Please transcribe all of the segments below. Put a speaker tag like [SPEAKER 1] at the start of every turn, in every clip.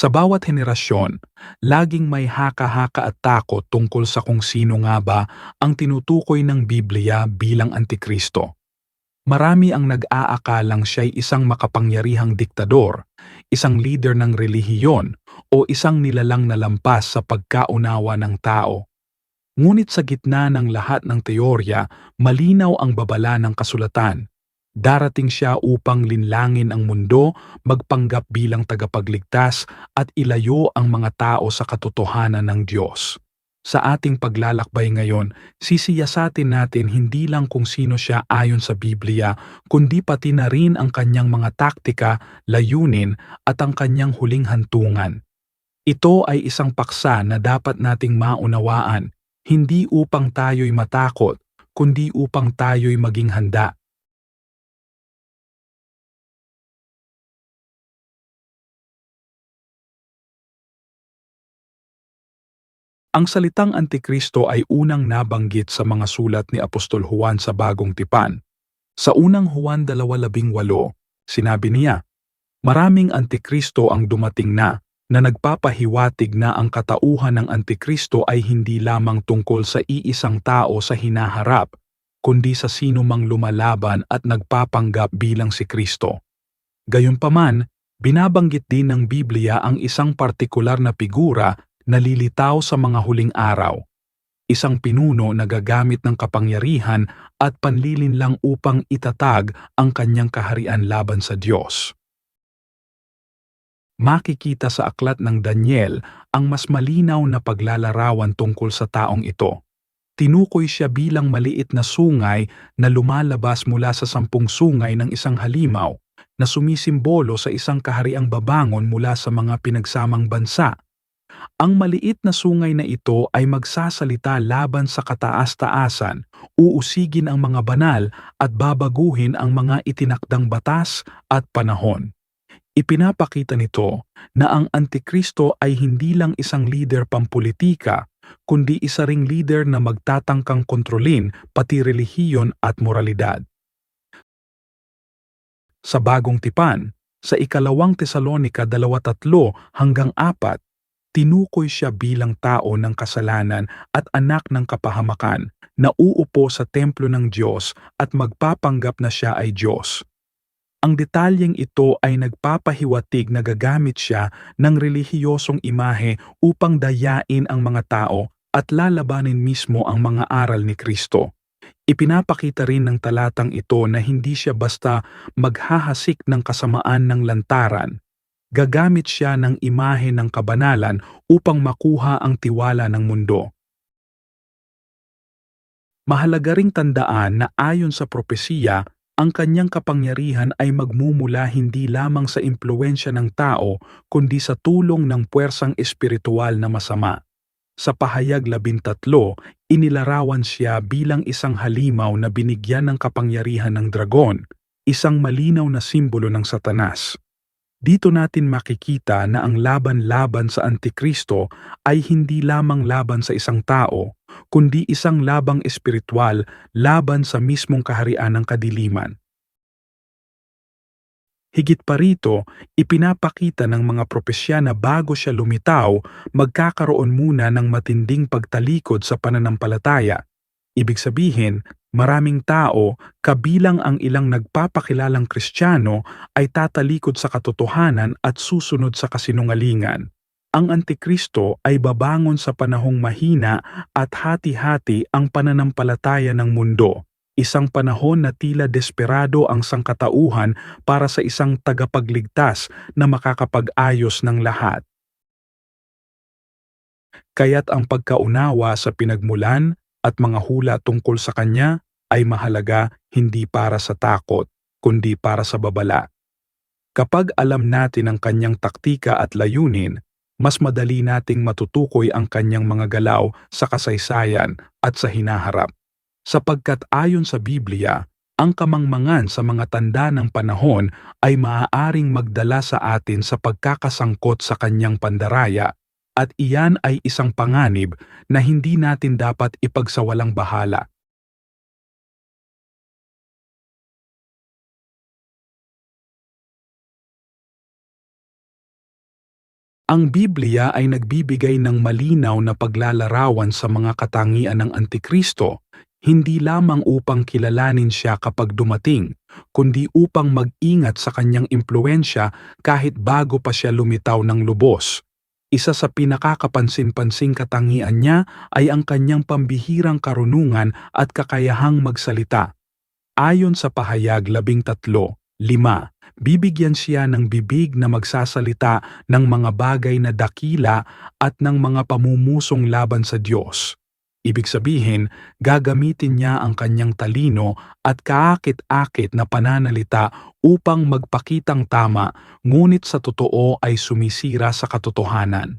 [SPEAKER 1] Sa bawat henerasyon, laging may haka-haka at takot tungkol sa kung sino nga ba ang tinutukoy ng Biblia bilang Antikristo. Marami ang nag-aakalang siya'y isang makapangyarihang diktador, isang leader ng relihiyon, o isang nilalang na lampas sa pagkaunawa ng tao. Ngunit sa gitna ng lahat ng teorya, malinaw ang babala ng kasulatan. Darating siya upang linlangin ang mundo, magpanggap bilang tagapagligtas at ilayo ang mga tao sa katotohanan ng Diyos. Sa ating paglalakbay ngayon, sisiyasatin natin hindi lang kung sino siya ayon sa Biblia, kundi pati na rin ang kanyang mga taktika, layunin at ang kanyang huling hantungan. Ito ay isang paksa na dapat nating maunawaan, hindi upang tayo'y matakot, kundi upang tayo'y maging handa. Ang salitang Antikristo ay unang nabanggit sa mga sulat ni Apostol Juan sa Bagong Tipan. Sa unang Juan 2.18, sinabi niya, Maraming Antikristo ang dumating na, na nagpapahiwatig na ang katauhan ng Antikristo ay hindi lamang tungkol sa iisang tao sa hinaharap, kundi sa sino mang lumalaban at nagpapanggap bilang si Kristo. Gayunpaman, binabanggit din ng Biblia ang isang partikular na figura nalilitaw sa mga huling araw. Isang pinuno na gagamit ng kapangyarihan at panlilin lang upang itatag ang kanyang kaharian laban sa Diyos. Makikita sa aklat ng Daniel ang mas malinaw na paglalarawan tungkol sa taong ito. Tinukoy siya bilang maliit na sungay na lumalabas mula sa sampung sungay ng isang halimaw na sumisimbolo sa isang kahariang babangon mula sa mga pinagsamang bansa ang maliit na sungay na ito ay magsasalita laban sa kataas-taasan, uusigin ang mga banal at babaguhin ang mga itinakdang batas at panahon. Ipinapakita nito na ang Antikristo ay hindi lang isang leader pampolitika, kundi isa ring leader na magtatangkang kontrolin pati relihiyon at moralidad. Sa bagong tipan, sa ikalawang Tesalonika 2.3 hanggang 4, tinukoy siya bilang tao ng kasalanan at anak ng kapahamakan na uupo sa templo ng Diyos at magpapanggap na siya ay Diyos. Ang detalyeng ito ay nagpapahiwatig na gagamit siya ng relihiyosong imahe upang dayain ang mga tao at lalabanin mismo ang mga aral ni Kristo. Ipinapakita rin ng talatang ito na hindi siya basta maghahasik ng kasamaan ng lantaran, gagamit siya ng imahe ng kabanalan upang makuha ang tiwala ng mundo. Mahalaga ring tandaan na ayon sa propesiya, ang kanyang kapangyarihan ay magmumula hindi lamang sa impluensya ng tao kundi sa tulong ng puwersang espiritual na masama. Sa pahayag labintatlo, inilarawan siya bilang isang halimaw na binigyan ng kapangyarihan ng dragon, isang malinaw na simbolo ng satanas. Dito natin makikita na ang laban-laban sa Antikristo ay hindi lamang laban sa isang tao, kundi isang labang espiritual laban sa mismong kaharian ng kadiliman. Higit pa rito, ipinapakita ng mga propesya na bago siya lumitaw, magkakaroon muna ng matinding pagtalikod sa pananampalataya. Ibig sabihin, Maraming tao, kabilang ang ilang nagpapakilalang kristyano, ay tatalikod sa katotohanan at susunod sa kasinungalingan. Ang Antikristo ay babangon sa panahong mahina at hati-hati ang pananampalataya ng mundo. Isang panahon na tila desperado ang sangkatauhan para sa isang tagapagligtas na makakapag-ayos ng lahat. Kaya't ang pagkaunawa sa pinagmulan, at mga hula tungkol sa kanya ay mahalaga hindi para sa takot, kundi para sa babala. Kapag alam natin ang kanyang taktika at layunin, mas madali nating matutukoy ang kanyang mga galaw sa kasaysayan at sa hinaharap. Sapagkat ayon sa Biblia, ang kamangmangan sa mga tanda ng panahon ay maaaring magdala sa atin sa pagkakasangkot sa kanyang pandaraya at iyan ay isang panganib na hindi natin dapat ipagsawalang bahala. Ang Biblia ay nagbibigay ng malinaw na paglalarawan sa mga katangian ng Antikristo, hindi lamang upang kilalanin siya kapag dumating, kundi upang mag-ingat sa kanyang impluensya kahit bago pa siya lumitaw ng lubos. Isa sa pinakakapansin-pansing katangian niya ay ang kanyang pambihirang karunungan at kakayahang magsalita. Ayon sa pahayag 13, 5, bibigyan siya ng bibig na magsasalita ng mga bagay na dakila at ng mga pamumusong laban sa Diyos. Ibig sabihin, gagamitin niya ang kanyang talino at kaakit-akit na pananalita upang magpakitang tama ngunit sa totoo ay sumisira sa katotohanan.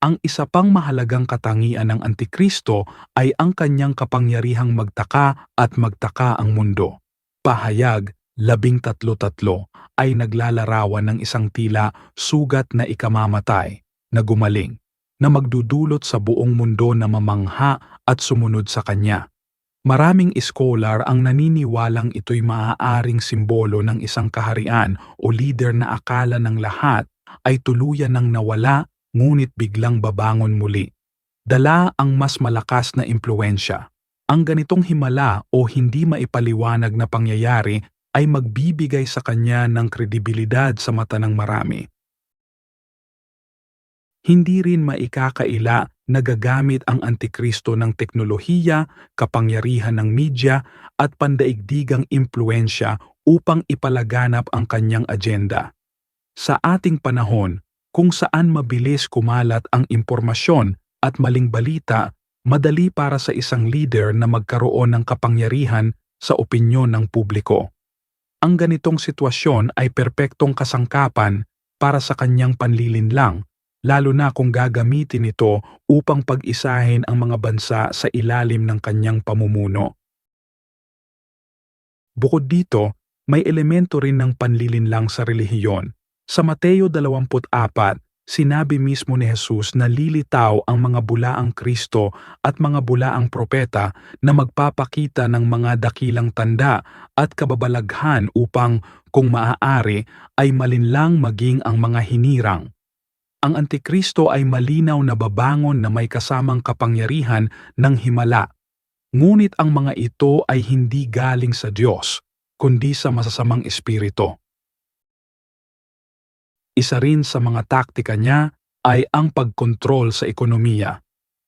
[SPEAKER 1] Ang isa pang mahalagang katangian ng Antikristo ay ang kanyang kapangyarihang magtaka at magtaka ang mundo. Pahayag labing tatlo-tatlo ay naglalarawan ng isang tila sugat na ikamamatay na gumaling na magdudulot sa buong mundo na mamangha at sumunod sa kanya. Maraming iskolar ang naniniwalang ito'y maaaring simbolo ng isang kaharian o leader na akala ng lahat ay tuluyan ng nawala ngunit biglang babangon muli. Dala ang mas malakas na impluensya. Ang ganitong himala o hindi maipaliwanag na pangyayari ay magbibigay sa kanya ng kredibilidad sa mata ng marami. Hindi rin maikakaila na gagamit ang Antikristo ng teknolohiya, kapangyarihan ng media at pandaigdigang impluensya upang ipalaganap ang kanyang agenda. Sa ating panahon, kung saan mabilis kumalat ang impormasyon at maling balita, madali para sa isang leader na magkaroon ng kapangyarihan sa opinyon ng publiko. Ang ganitong sitwasyon ay perpektong kasangkapan para sa kanyang panlilinlang, lalo na kung gagamitin ito upang pag-isahin ang mga bansa sa ilalim ng kanyang pamumuno. Bukod dito, may elemento rin ng panlilinlang sa relihiyon. Sa Mateo 24, sinabi mismo ni Jesus na lilitaw ang mga bulaang Kristo at mga bulaang propeta na magpapakita ng mga dakilang tanda at kababalaghan upang, kung maaari, ay malinlang maging ang mga hinirang. Ang Antikristo ay malinaw na babangon na may kasamang kapangyarihan ng himala. Ngunit ang mga ito ay hindi galing sa Diyos, kundi sa masasamang espiritu. Isa rin sa mga taktika niya ay ang pagkontrol sa ekonomiya.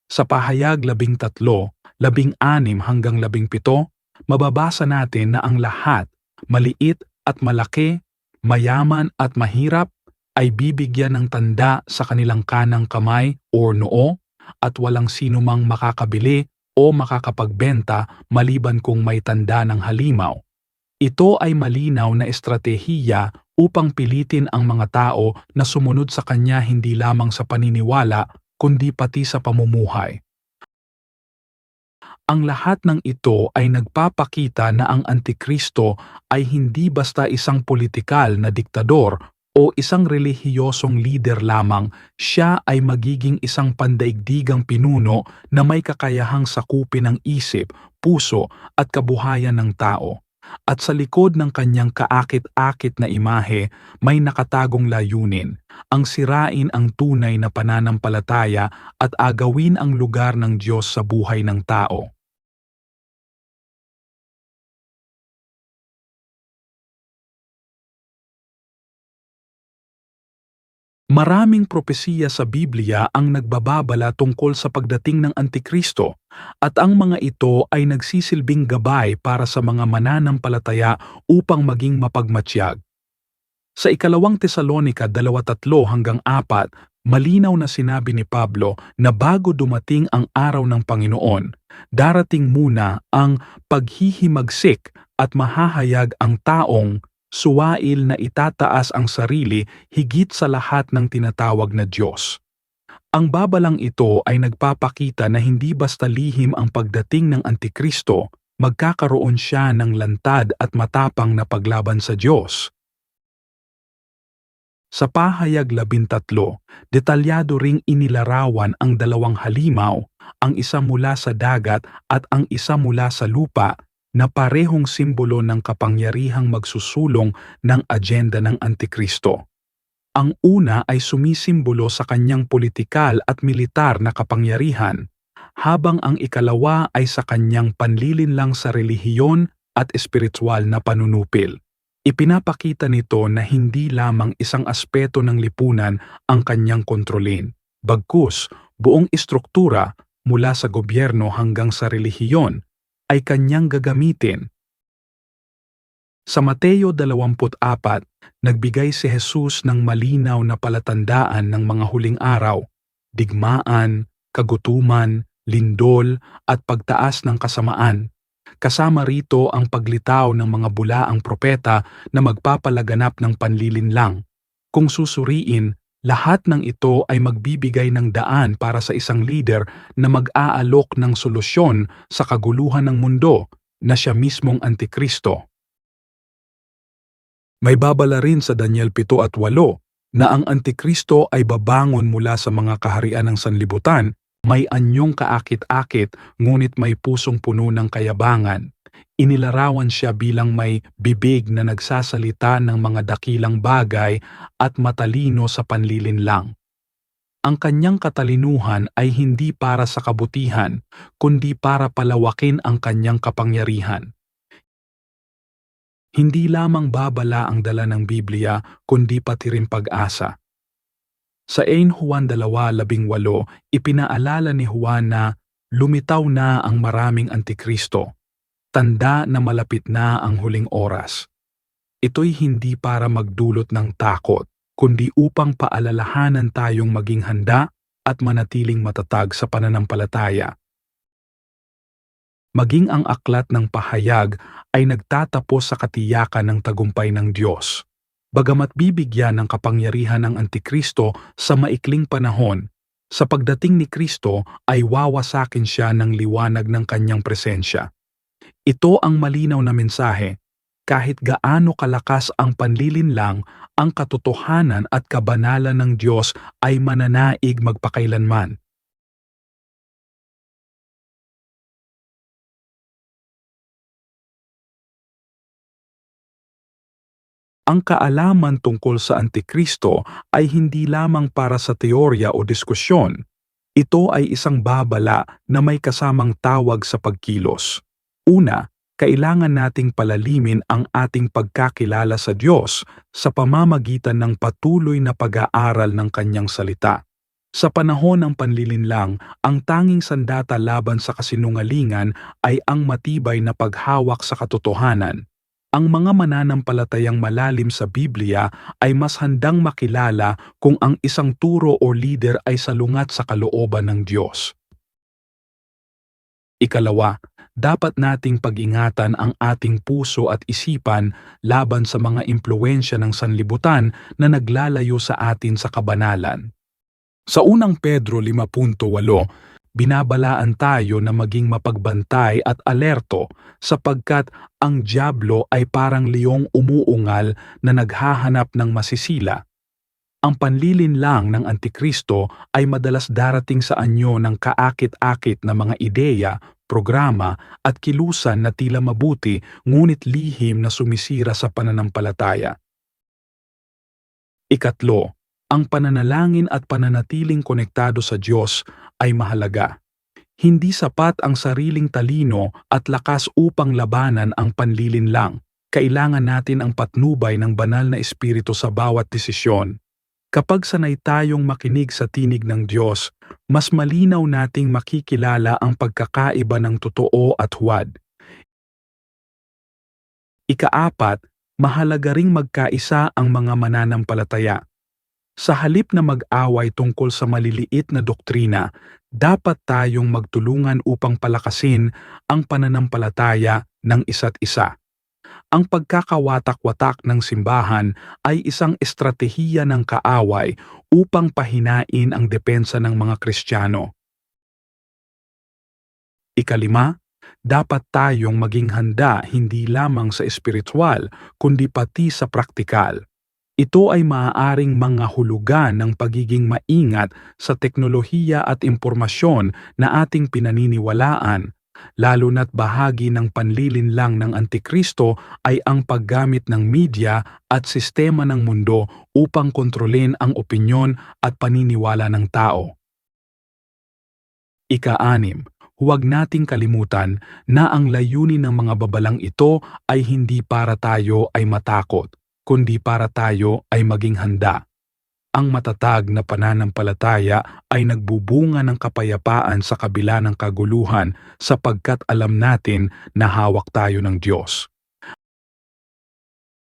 [SPEAKER 1] Sa pahayag labing tatlo, labing anim hanggang labing pito, mababasa natin na ang lahat, maliit at malaki, mayaman at mahirap, ay bibigyan ng tanda sa kanilang kanang kamay o noo at walang sino mang makakabili o makakapagbenta maliban kung may tanda ng halimaw. Ito ay malinaw na estratehiya upang pilitin ang mga tao na sumunod sa kanya hindi lamang sa paniniwala kundi pati sa pamumuhay. Ang lahat ng ito ay nagpapakita na ang Antikristo ay hindi basta isang politikal na diktador o isang relihiyosong lider lamang, siya ay magiging isang pandaigdigang pinuno na may kakayahang sakupin ang isip, puso at kabuhayan ng tao at sa likod ng kanyang kaakit-akit na imahe may nakatagong layunin, ang sirain ang tunay na pananampalataya at agawin ang lugar ng Diyos sa buhay ng tao. Maraming propesiya sa Biblia ang nagbababala tungkol sa pagdating ng Antikristo at ang mga ito ay nagsisilbing gabay para sa mga mananampalataya upang maging mapagmatsyag. Sa ikalawang Tesalonika 2.3 hanggang 4, malinaw na sinabi ni Pablo na bago dumating ang araw ng Panginoon, darating muna ang paghihimagsik at mahahayag ang taong suwail na itataas ang sarili higit sa lahat ng tinatawag na Diyos. Ang babalang ito ay nagpapakita na hindi basta lihim ang pagdating ng Antikristo, magkakaroon siya ng lantad at matapang na paglaban sa Diyos. Sa pahayag labintatlo, detalyado ring inilarawan ang dalawang halimaw, ang isa mula sa dagat at ang isa mula sa lupa na parehong simbolo ng kapangyarihang magsusulong ng agenda ng Antikristo. Ang una ay sumisimbolo sa kanyang politikal at militar na kapangyarihan, habang ang ikalawa ay sa kanyang panlilinlang sa relihiyon at espiritual na panunupil. Ipinapakita nito na hindi lamang isang aspeto ng lipunan ang kanyang kontrolin, bagkus buong istruktura mula sa gobyerno hanggang sa relihiyon ay kanyang gagamitin. Sa Mateo 24, nagbigay si Jesus ng malinaw na palatandaan ng mga huling araw, digmaan, kagutuman, lindol at pagtaas ng kasamaan. Kasama rito ang paglitaw ng mga bulaang propeta na magpapalaganap ng panlilinlang. Kung susuriin, lahat ng ito ay magbibigay ng daan para sa isang leader na mag-aalok ng solusyon sa kaguluhan ng mundo na siya mismong Antikristo. May babala rin sa Daniel 7 at 8 na ang Antikristo ay babangon mula sa mga kaharian ng sanlibutan, may anyong kaakit-akit ngunit may pusong puno ng kayabangan. Inilarawan siya bilang may bibig na nagsasalita ng mga dakilang bagay at matalino sa panlilinlang. Ang kanyang katalinuhan ay hindi para sa kabutihan, kundi para palawakin ang kanyang kapangyarihan. Hindi lamang babala ang dala ng Biblia, kundi pati rin pag-asa. Sa 1 Juan 2.18, ipinaalala ni Juan na lumitaw na ang maraming antikristo, tanda na malapit na ang huling oras. Ito'y hindi para magdulot ng takot, kundi upang paalalahanan tayong maging handa at manatiling matatag sa pananampalataya. Maging ang aklat ng pahayag ay nagtatapos sa katiyakan ng tagumpay ng Diyos. Bagamat bibigyan ng kapangyarihan ng Antikristo sa maikling panahon, sa pagdating ni Kristo ay wawasakin siya ng liwanag ng kanyang presensya. Ito ang malinaw na mensahe. Kahit gaano kalakas ang panlilinlang, ang katotohanan at kabanalan ng Diyos ay mananaig magpakailanman. Ang kaalaman tungkol sa Antikristo ay hindi lamang para sa teorya o diskusyon. Ito ay isang babala na may kasamang tawag sa pagkilos. Una, kailangan nating palalimin ang ating pagkakilala sa Diyos sa pamamagitan ng patuloy na pag-aaral ng Kanyang salita. Sa panahon ng panlilinlang, ang tanging sandata laban sa kasinungalingan ay ang matibay na paghawak sa katotohanan. Ang mga mananampalatayang malalim sa Biblia ay mas handang makilala kung ang isang turo o leader ay salungat sa kalooban ng Diyos. Ikalawa, dapat nating pag-ingatan ang ating puso at isipan laban sa mga impluensya ng sanlibutan na naglalayo sa atin sa kabanalan. Sa unang Pedro 5.8, binabalaan tayo na maging mapagbantay at alerto sapagkat ang Diablo ay parang liyong umuungal na naghahanap ng masisila. Ang panlilin lang ng Antikristo ay madalas darating sa anyo ng kaakit-akit na mga ideya, programa at kilusan na tila mabuti ngunit lihim na sumisira sa pananampalataya. Ikatlo, ang pananalangin at pananatiling konektado sa Diyos ay mahalaga. Hindi sapat ang sariling talino at lakas upang labanan ang panlilinlang. Kailangan natin ang patnubay ng banal na espiritu sa bawat desisyon. Kapag sanay tayong makinig sa tinig ng Diyos, mas malinaw nating makikilala ang pagkakaiba ng totoo at huwad. Ikaapat, mahalaga ring magkaisa ang mga mananampalataya. Sa halip na mag-away tungkol sa maliliit na doktrina, dapat tayong magtulungan upang palakasin ang pananampalataya ng isa't isa. Ang pagkakawatak-watak ng simbahan ay isang estratehiya ng kaaway upang pahinain ang depensa ng mga Kristiyano. Ikalima, dapat tayong maging handa hindi lamang sa espiritual kundi pati sa praktikal. Ito ay maaaring mga hulugan ng pagiging maingat sa teknolohiya at impormasyon na ating pinaniniwalaan lalo na't bahagi ng panlilinlang ng Antikristo ay ang paggamit ng media at sistema ng mundo upang kontrolin ang opinyon at paniniwala ng tao. Ika-anim, huwag nating kalimutan na ang layunin ng mga babalang ito ay hindi para tayo ay matakot, kundi para tayo ay maging handa. Ang matatag na pananampalataya ay nagbubunga ng kapayapaan sa kabila ng kaguluhan sapagkat alam natin na hawak tayo ng Diyos.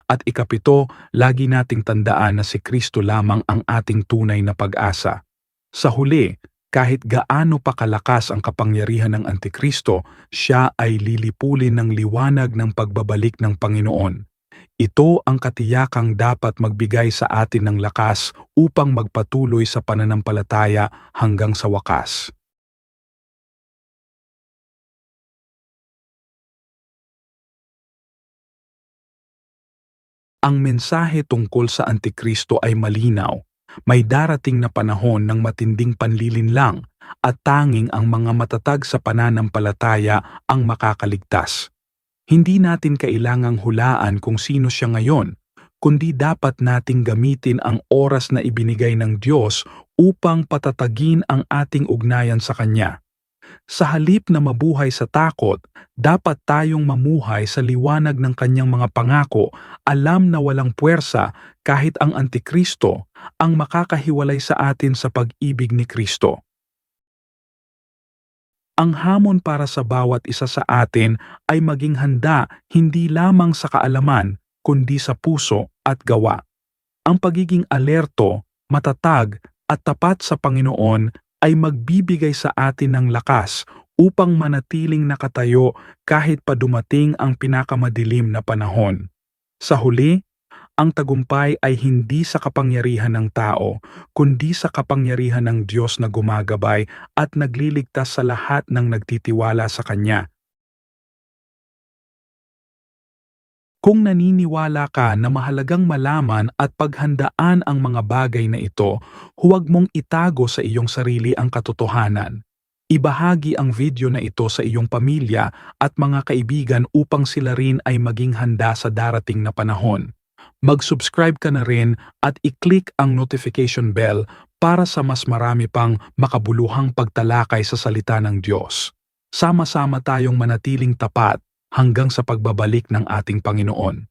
[SPEAKER 1] At ikapito, lagi nating tandaan na si Kristo lamang ang ating tunay na pag-asa. Sa huli, kahit gaano pa kalakas ang kapangyarihan ng Antikristo, siya ay lilipulin ng liwanag ng pagbabalik ng Panginoon. Ito ang katiyakang dapat magbigay sa atin ng lakas upang magpatuloy sa pananampalataya hanggang sa wakas. Ang mensahe tungkol sa Antikristo ay malinaw. May darating na panahon ng matinding panlilinlang at tanging ang mga matatag sa pananampalataya ang makakaligtas. Hindi natin kailangang hulaan kung sino siya ngayon, kundi dapat nating gamitin ang oras na ibinigay ng Diyos upang patatagin ang ating ugnayan sa Kanya. Sa halip na mabuhay sa takot, dapat tayong mamuhay sa liwanag ng Kanyang mga pangako, alam na walang puwersa kahit ang Antikristo ang makakahiwalay sa atin sa pag-ibig ni Kristo. Ang hamon para sa bawat isa sa atin ay maging handa hindi lamang sa kaalaman kundi sa puso at gawa. Ang pagiging alerto, matatag at tapat sa Panginoon ay magbibigay sa atin ng lakas upang manatiling nakatayo kahit pa dumating ang pinakamadilim na panahon. Sa huli, ang tagumpay ay hindi sa kapangyarihan ng tao, kundi sa kapangyarihan ng Diyos na gumagabay at nagliligtas sa lahat ng nagtitiwala sa Kanya. Kung naniniwala ka na mahalagang malaman at paghandaan ang mga bagay na ito, huwag mong itago sa iyong sarili ang katotohanan. Ibahagi ang video na ito sa iyong pamilya at mga kaibigan upang sila rin ay maging handa sa darating na panahon. Mag-subscribe ka na rin at i-click ang notification bell para sa mas marami pang makabuluhang pagtalakay sa salita ng Diyos. Sama-sama tayong manatiling tapat hanggang sa pagbabalik ng ating Panginoon.